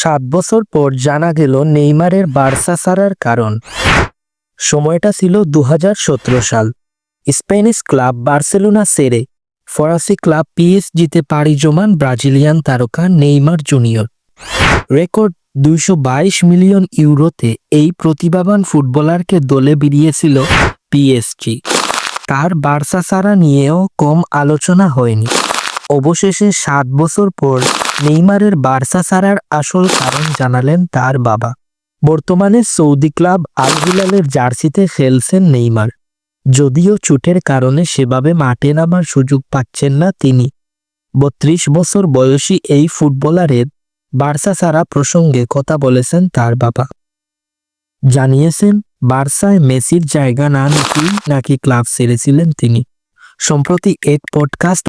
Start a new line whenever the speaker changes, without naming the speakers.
সাত বছর পর জানা গেল নেইমারের বার্সা ছাড়ার কারণ। সময়টা ছিল দু হাজার সতেরো সাল। স্প্যানিশ ক্লাব বার্সেলোনা সেরে। ফরাসি ক্লাব পিএসজিতে পাড়ি জমান ব্রাজিলিয়ান তারকা নেইমার জুনিয়র। রেকর্ড দুইশো বাইশ মিলিয়ন ইউরোতে এই প্রতিভাবান ফুটবলারকে দলে বেরিয়েছিল পিএসজি। তার বার্সা ছাড়া নিয়েও কম আলোচনা হয়নি। অবশেষে সাত বছর পর নেইমারের বার্সা ছাড়ার আসল কারণ জানালেন তার বাবা। বর্তমানে সৌদি ক্লাব আল হিলালের জার্সিতে খেলছেন নেইমার। যদিও চোটের কারণে সেভাবে মাঠে নামার সুযোগ পাচ্ছেন না তিনি। বত্রিশ বছর বয়সী এই ফুটবলারের বার্সা ছাড়া প্রসঙ্গে কথা বলেছেন তার বাবা। জানিয়েছেন, বার্সায় মেসির জায়গা না নাকি নাকি ক্লাব ছেড়েছিলেন তিনি। সম্প্রতি এক পডকাস্ট